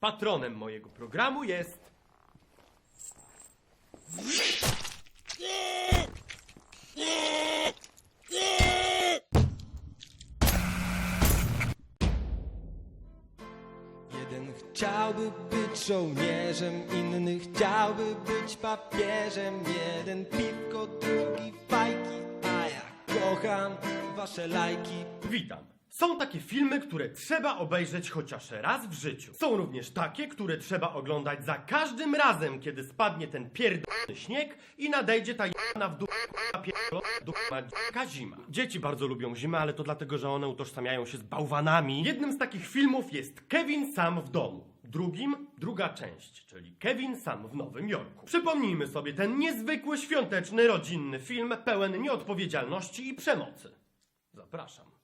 Patronem mojego programu jest. Jeden chciałby być żołnierzem, inny chciałby być papieżem. Jeden piwko, drugi fajki, a ja kocham wasze lajki. Witam. Są takie filmy, które trzeba obejrzeć chociaż raz w życiu. Są również takie, które trzeba oglądać za każdym razem, kiedy spadnie ten pierdolony śnieg i nadejdzie ta jana w dół zima. Dzieci bardzo lubią zimę, ale to dlatego, że one utożsamiają się z bałwanami. Jednym z takich filmów jest Kevin sam w domu. Drugim druga część, czyli Kevin sam w Nowym Jorku. Przypomnijmy sobie ten niezwykły, świąteczny, rodzinny film pełen nieodpowiedzialności i przemocy. Zapraszam.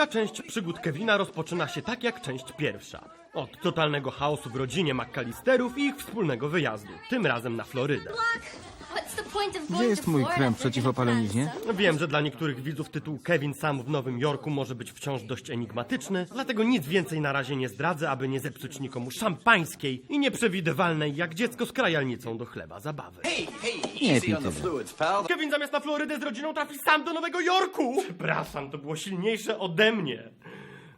Druga część przygód Kevina rozpoczyna się tak jak część pierwsza. Od totalnego chaosu w rodzinie McAllisterów i ich wspólnego wyjazdu. Tym razem na Florydę. Gdzie jest mój krem przeciw opaleniznie? Wiem, że dla niektórych widzów tytuł Kevin sam w Nowym Jorku może być wciąż dość enigmatyczny, dlatego nic więcej na razie nie zdradzę, aby nie zepsuć nikomu szampańskiej i nieprzewidywalnej jak dziecko z krajalnicą do chleba zabawy. Nie pij tyle. Kevin zamiast na Florydę z rodziną trafi sam do Nowego Jorku! Przepraszam, to było silniejsze ode mnie.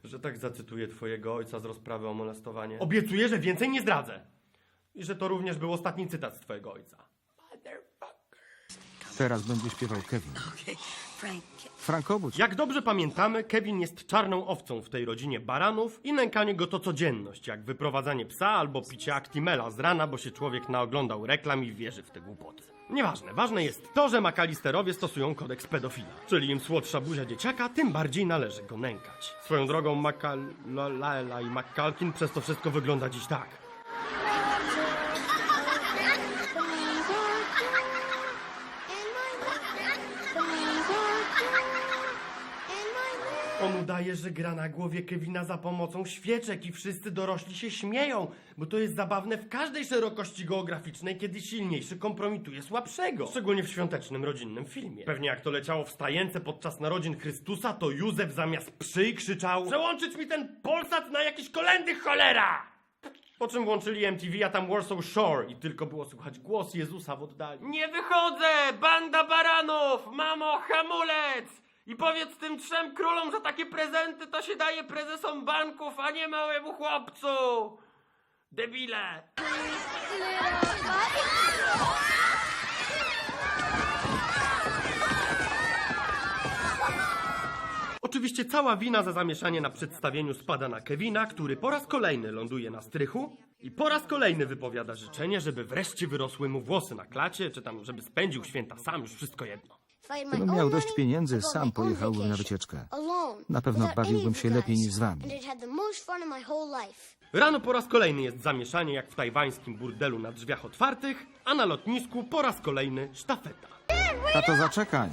Że tak zacytuję twojego ojca z rozprawy o molestowanie. Obiecuję, że więcej nie zdradzę. I że to również był ostatni cytat z twojego ojca. Teraz będzie śpiewał Kevin. Frank, obudź. Jak dobrze pamiętamy, Kevin jest czarną owcą w tej rodzinie baranów i nękanie go to codzienność, jak wyprowadzanie psa albo picie Actimela z rana, bo się człowiek naoglądał reklam i wierzy w te głupoty. Nieważne, ważne jest to, że makalisterowie stosują kodeks pedofila. Czyli im słodsza buzia dzieciaka, tym bardziej należy go nękać. Swoją drogą Makalala i McCalkin przez to wszystko wygląda dziś tak. On udaje, że gra na głowie Kevina za pomocą świeczek i wszyscy dorośli się śmieją, bo to jest zabawne w każdej szerokości geograficznej, kiedy silniejszy kompromituje słabszego. Szczególnie w świątecznym, rodzinnym filmie. Pewnie jak to leciało w stajence podczas narodzin Chrystusa, to Józef zamiast przyj krzyczał Przełączyć mi ten Polsat na jakieś kolendy, cholera! Po czym włączyli MTV, a tam Warsaw Shore i tylko było słychać głos Jezusa w oddali. Nie wychodzę! Banda baranów! Mamo, hamulec! I powiedz tym trzem królom, że takie prezenty to się daje prezesom banków, a nie małemu chłopcu! Debile! Oczywiście cała wina za zamieszanie na przedstawieniu spada na Kevina, który po raz kolejny ląduje na strychu i po raz kolejny wypowiada życzenie, żeby wreszcie wyrosły mu włosy na klacie, czy tam żeby spędził święta sam, już wszystko jedno. Gdybym miał dość pieniędzy, sam pojechałbym na wycieczkę. Na pewno bawiłbym się lepiej niż z wami. Rano po raz kolejny jest zamieszanie jak w tajwańskim burdelu na drzwiach otwartych, a na lotnisku po raz kolejny sztafeta. Tato, zaczekaj.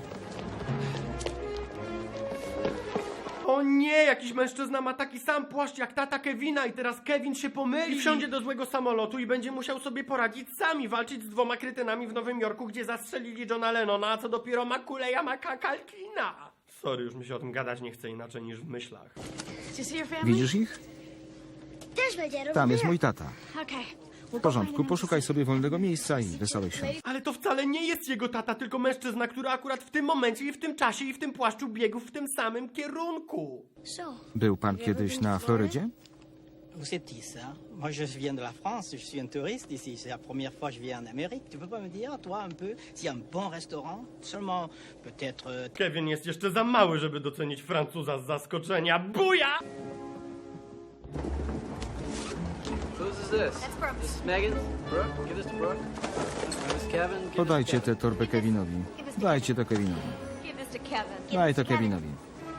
O nie, jakiś mężczyzna ma taki sam płaszcz jak tata Kevina i teraz Kevin się pomyli. I wsiądzie do złego samolotu i będzie musiał sobie poradzić sami, walczyć z dwoma krytynami w Nowym Jorku, gdzie zastrzelili Johna Lennona, a co dopiero Makuleja Makakalkina. Sorry, już mi się o tym gadać nie chce inaczej niż w myślach. Widzisz ich? Tam jest mój tata. W porządku, poszukaj sobie wolnego miejsca i wesołych świąt. Ale to wcale nie jest jego tata, tylko mężczyzna, który akurat w tym momencie i w tym czasie i w tym płaszczu biegł w tym samym kierunku. Był pan kiedyś na Florydzie? Vous êtes qui ça Moi je viens de la France, je suis un touriste ici, c'est la première fois que je viens en Amérique. Tu peux pas me dire, toi, un peu, s'il y a un bon restaurant Seulement, peut-être... euh, Kevin jest jeszcze za mały, żeby docenić Francuza z zaskoczenia. Buja! Whose is this? That's Brooks. This is Megan's? Brooke? Give this to Brooke. This is Kevin. Give Podajcie Kevin. tę torbę Kevinowi. Dajcie to Kevinowi. Give this to Kevin. Daj to Kevinowi.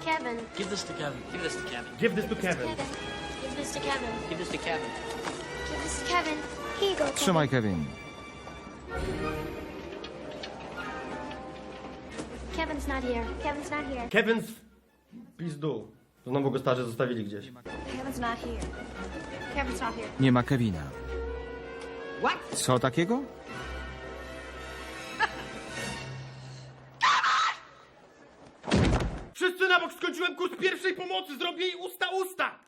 Kevin. Give this to Kevin. Give this to Kevin. Give this to Kevin. Give this to Kevin. Give this to Kevin. Give this to Kevin. Here you go. Kevin. Trzymaj, Kevin. Kevin's not here. Kevin's not here. Kevin z... Pizdu. Znowu go starzy zostawili gdzieś. Kevin's not here. Kevin's not here. Nie ma Kevina. Co takiego? Wszyscy na bok skończyłem kurs pierwszej pomocy, zrobię jej usta usta!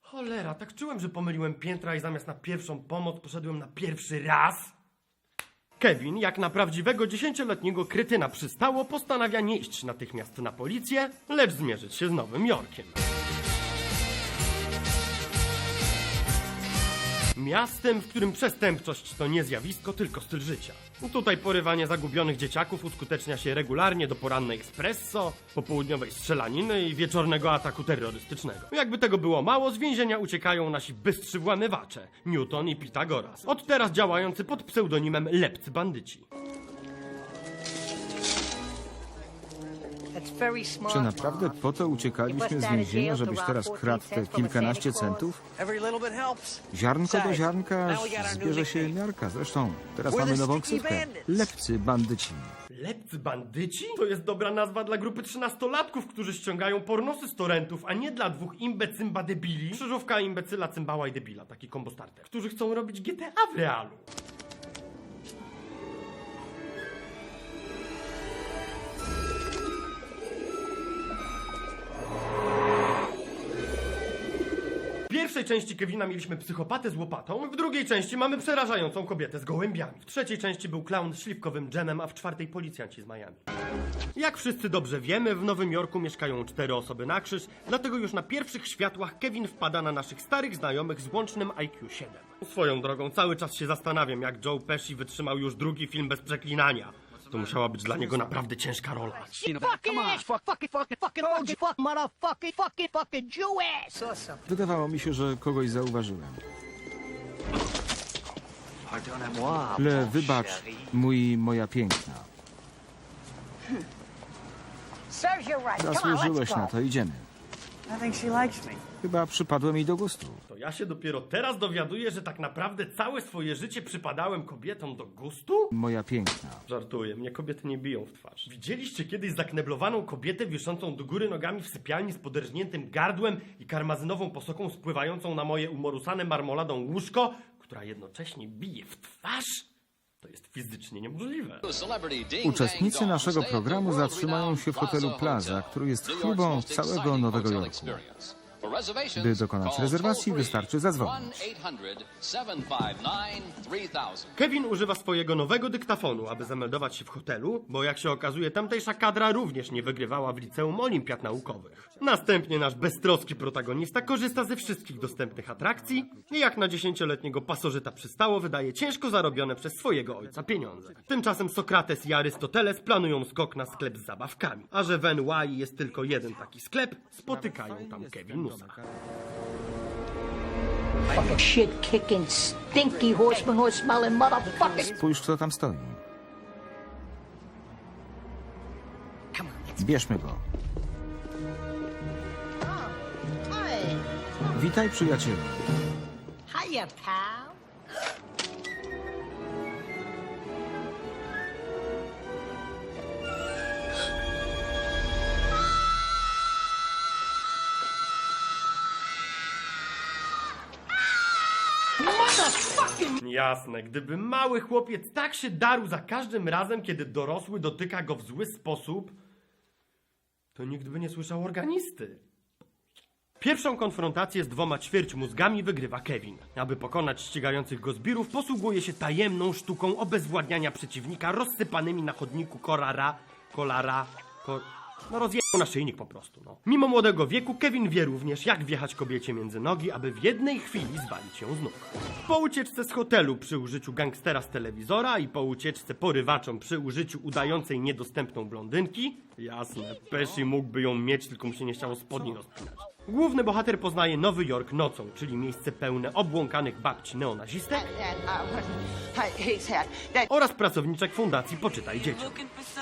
Cholera, tak czułem, że pomyliłem piętra i zamiast na pierwszą pomoc poszedłem na pierwszy raz. Kevin, jak na prawdziwego dziesięcioletniego krytyna przystało, postanawia nie iść natychmiast na policję, lecz zmierzyć się z Nowym Jorkiem. Miastem, w którym przestępczość to nie zjawisko, tylko styl życia. Tutaj porywanie zagubionych dzieciaków uskutecznia się regularnie do porannej espresso, popołudniowej strzelaniny i wieczornego ataku terrorystycznego. Jakby tego było mało, z więzienia uciekają nasi bystrzy włamywacze, Newton i Pitagoras. Od teraz działający pod pseudonimem Lepcy Bandyci. Czy naprawdę po to uciekaliśmy z więzienia, żebyś teraz kradł te kilkanaście centów? Every little bit helps. Ziarnko do ziarnka aż zbierze się miarka. Zresztą teraz mamy nową ksywkę. Lepcy bandyci. Lepcy Bandyci? To jest dobra nazwa dla grupy trzynastolatków, którzy ściągają pornosy z torrentów, a nie dla dwóch imbecymba debili. Krzyżówka imbecyla, cymbała i debila, taki combo starter, którzy chcą robić GTA w realu. Pierwszej części Kevina mieliśmy psychopatę z łopatą, w drugiej części mamy przerażającą kobietę z gołębiami. W trzeciej części był clown z śliwkowym dżemem, a w czwartej policjanci z Miami. Jak wszyscy dobrze wiemy, w Nowym Jorku mieszkają cztery osoby na krzyż, dlatego już na pierwszych światłach Kevin wpada na naszych starych znajomych z łącznym IQ 7. Swoją drogą, cały czas się zastanawiam, jak Joe Pesci wytrzymał już drugi film bez przeklinania. To musiała być dla niego naprawdę ciężka rola. Fucking ass, fuck, fucking, fucking, fucking, fucking, fuck, motherfucking, fucking, fucking Jew ass. Saw something. Wydawało mi się, że kogoś zauważyłem. Le, wybacz, mój, moja piękna. Serves you right. Come on, Zasłużyłeś na go. to, idziemy. I think she likes me. Chyba przypadłem jej do gustu. To ja się dopiero teraz dowiaduję, że tak naprawdę całe swoje życie przypadałem kobietom do gustu? Moja piękna. Żartuję, mnie kobiety nie biją w twarz. Widzieliście kiedyś zakneblowaną kobietę wiszącą do góry nogami w sypialni z poderżniętym gardłem i karmazynową posoką spływającą na moje umorusane marmoladą łóżko, która jednocześnie bije w twarz? To jest fizycznie niemożliwe. Uczestnicy naszego programu zatrzymają się w hotelu Plaza, który jest chlubą całego Nowego Jorku. By dokonać rezerwacji wystarczy zadzwonić. Kevin używa swojego nowego dyktafonu, aby zameldować się w hotelu, bo jak się okazuje, tamtejsza kadra również nie wygrywała w liceum olimpiad naukowych. Następnie nasz beztroski protagonista korzysta ze wszystkich dostępnych atrakcji i jak na dziesięcioletniego pasożyta przystało, wydaje ciężko zarobione przez swojego ojca pieniądze. Tymczasem Sokrates i Arystoteles planują skok na sklep z zabawkami, a że w NY jest tylko jeden taki sklep, spotykają tam Kevinusa. Fucking shit kicking, stinky horseman horse smelling motherfucker. Spójrz, kto tam stoi. Bierzmy go. Witaj, przyjacielu. Hiya, pal. Jasne, gdyby mały chłopiec tak się darł za każdym razem, kiedy dorosły dotyka go w zły sposób, to nikt by nie słyszał organisty. Pierwszą konfrontację z dwoma ćwierć mózgami wygrywa Kevin. Aby pokonać ścigających go zbirów, posługuje się tajemną sztuką obezwładniania przeciwnika rozsypanymi na chodniku korara, kolara, ko... No rozjechał naszyjnik po prostu, no. Mimo młodego wieku, Kevin wie również, jak wjechać kobiecie między nogi, aby w jednej chwili zwalić ją z nóg. Po ucieczce z hotelu przy użyciu gangstera z telewizora i po ucieczce porywaczom przy użyciu udającej niedostępną blondynki, jasne, Pesci mógłby ją mieć, tylko mu się nie chciało spodni rozpinać. Główny bohater poznaje Nowy Jork nocą, czyli miejsce pełne obłąkanych babci neonazistek oraz pracowniczek fundacji Poczytaj Dzieciom.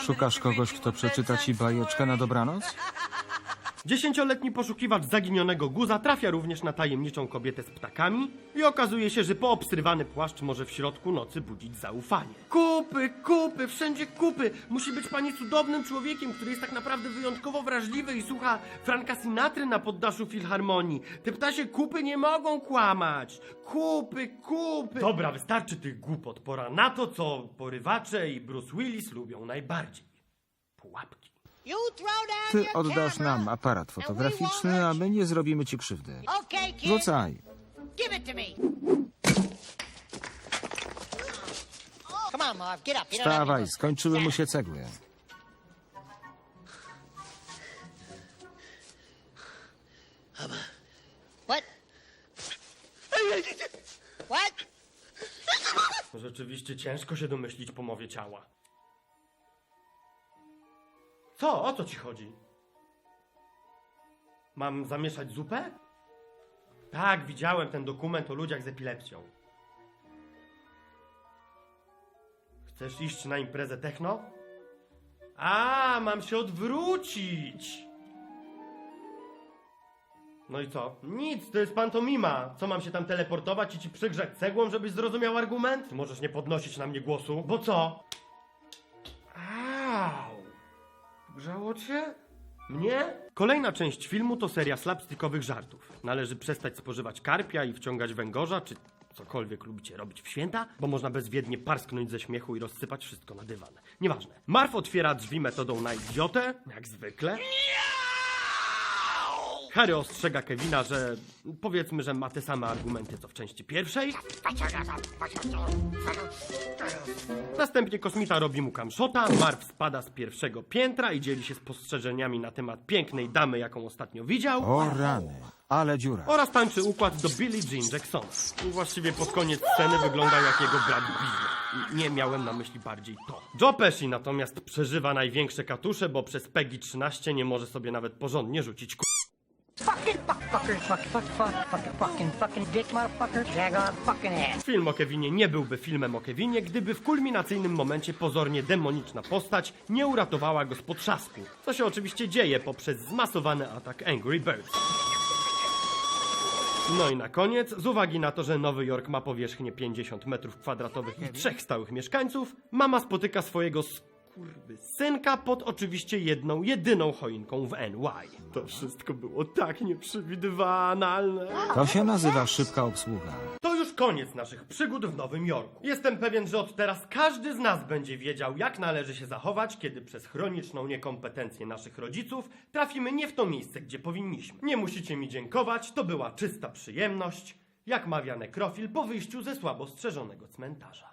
Szukasz kogoś, kto przeczyta ci bajeczkę na dobranoc? Dziesięcioletni poszukiwacz zaginionego guza trafia również na tajemniczą kobietę z ptakami i okazuje się, że poobstrywany płaszcz może w środku nocy budzić zaufanie. Kupy, kupy, wszędzie kupy! Musi być pani cudownym człowiekiem, który jest tak naprawdę wyjątkowo wrażliwy i słucha Franka Sinatry na poddaszu filharmonii. Te ptasie kupy nie mogą kłamać! Kupy, kupy! Dobra, wystarczy tych głupot. Pora na to, co porywacze i Bruce Willis lubią najbardziej. Pułapki. You throw down Ty oddasz nam aparat fotograficzny, a my nie zrobimy ci krzywdy. Rzucaj. Give it to me. Come on, Marv, get up. You don't have any Wstawaj, skończyły mu się cegły. What? What? Rzeczywiście ciężko się domyślić po mowie ciała. Co? O co ci chodzi? Mam zamieszać zupę? Tak, widziałem ten dokument o ludziach z epilepsją. Chcesz iść na imprezę techno? A, mam się odwrócić! No i co? Nic, to jest pantomima. Co mam się tam teleportować i ci przygrzać cegłą, żebyś zrozumiał argument? Możesz nie podnosić na mnie głosu. Bo co? Grzało cię? Mnie? Kolejna część filmu to seria slapstickowych żartów. Należy przestać spożywać karpia i wciągać węgorza, czy cokolwiek lubicie robić w święta, bo można bezwiednie parsknąć ze śmiechu i rozsypać wszystko na dywan. Nieważne. Marv otwiera drzwi metodą na idiotę, jak zwykle. Harry ostrzega Kevina, że powiedzmy, że ma te same argumenty co w części pierwszej. Następnie kosmita robi mu kamszota, Marv spada z pierwszego piętra i dzieli się spostrzeżeniami na temat pięknej damy, jaką ostatnio widział. O rany, ale dziura. Oraz tańczy układ do Billie Jean Jacksona. Właściwie pod koniec sceny wygląda jak jego brat. I Nie miałem na myśli bardziej to. Joe Pesci natomiast przeżywa największe katusze, bo przez PEGI 13 nie może sobie nawet porządnie rzucić ku... Fucking fucking, fucking, fucking motherfucker. On fucking ass. Film o Kevinie nie byłby filmem o Kevinie, gdyby w kulminacyjnym momencie pozornie demoniczna postać nie uratowała go z potrzasku. Co się oczywiście dzieje poprzez zmasowany atak Angry Birds. No i na koniec, z uwagi na to, że Nowy Jork ma powierzchnię 50 metrów kwadratowych i trzech stałych mieszkańców, mama spotyka swojego synka pod oczywiście jedną, jedyną choinką w NY. To wszystko było tak nieprzewidywalne. To się nazywa szybka obsługa. To już koniec naszych przygód w Nowym Jorku. Jestem pewien, że od teraz każdy z nas będzie wiedział, jak należy się zachować, kiedy przez chroniczną niekompetencję naszych rodziców trafimy nie w to miejsce, gdzie powinniśmy. Nie musicie mi dziękować, to była czysta przyjemność, jak mawia nekrofil po wyjściu ze słabo strzeżonego cmentarza.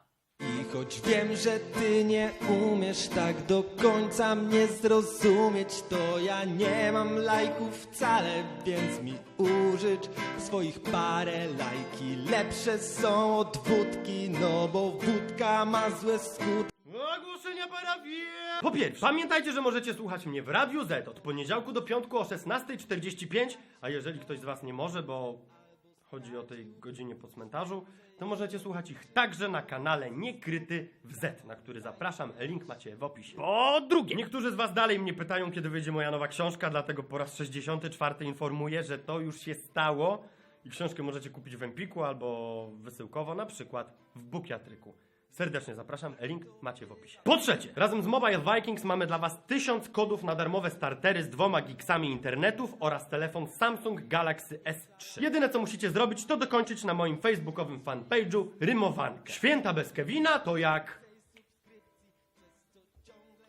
I choć wiem, że ty nie umiesz tak do końca mnie zrozumieć, to ja nie mam lajków wcale, więc mi użycz swoich parę lajki. Lepsze są od wódki, no bo wódka ma złe skutki. Po pierwsze, pamiętajcie, że możecie słuchać mnie w Radiu Z od poniedziałku do piątku o 16.45, a jeżeli ktoś z was nie może, bo chodzi o tej godzinie po cmentarzu, to możecie słuchać ich także na kanale Niekryty w Z, na który zapraszam, link macie w opisie. Po drugie, niektórzy z was dalej mnie pytają, kiedy wyjdzie moja nowa książka, dlatego po raz 64 informuję, że to już się stało i książkę możecie kupić w Empiku albo wysyłkowo, na przykład w Bukiatryku. Serdecznie zapraszam, link macie w opisie. Po trzecie, razem z Mobile Vikings mamy dla Was 1000 kodów na darmowe startery z dwoma gigsami internetów oraz telefon Samsung Galaxy S3. Jedyne co musicie zrobić to dokończyć na moim facebookowym fanpage'u rymowankę. Święta bez Kevina to jak...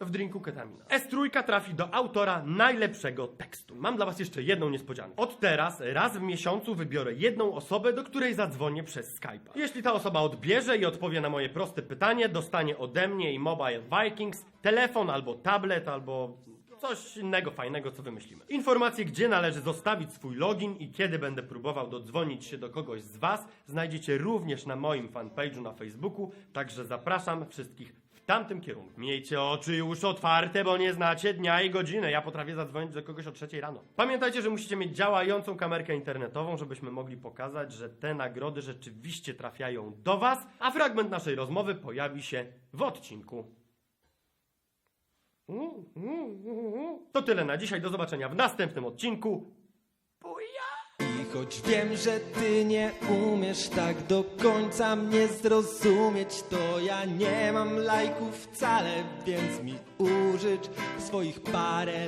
W drinku ketamina. S3 trafi do autora najlepszego tekstu. Mam dla was jeszcze jedną niespodziankę. Od teraz raz w miesiącu wybiorę jedną osobę, do której zadzwonię przez Skype'a. Jeśli ta osoba odbierze i odpowie na moje proste pytanie, dostanie ode mnie i Mobile Vikings telefon albo tablet albo coś innego fajnego, co wymyślimy. Informacje, gdzie należy zostawić swój login i kiedy będę próbował dodzwonić się do kogoś z Was, znajdziecie również na moim fanpage'u na Facebooku, także zapraszam wszystkich tamtym kierunku. Miejcie oczy uszy otwarte, bo nie znacie dnia i godziny. Ja potrafię zadzwonić do kogoś o trzeciej rano. Pamiętajcie, że musicie mieć działającą kamerkę internetową, żebyśmy mogli pokazać, że te nagrody rzeczywiście trafiają do Was, a fragment naszej rozmowy pojawi się w odcinku To tyle na dzisiaj. Do zobaczenia w następnym odcinku. Choć wiem, że ty nie umiesz tak do końca mnie zrozumieć, to ja nie mam lajków wcale, więc mi użycz swoich parę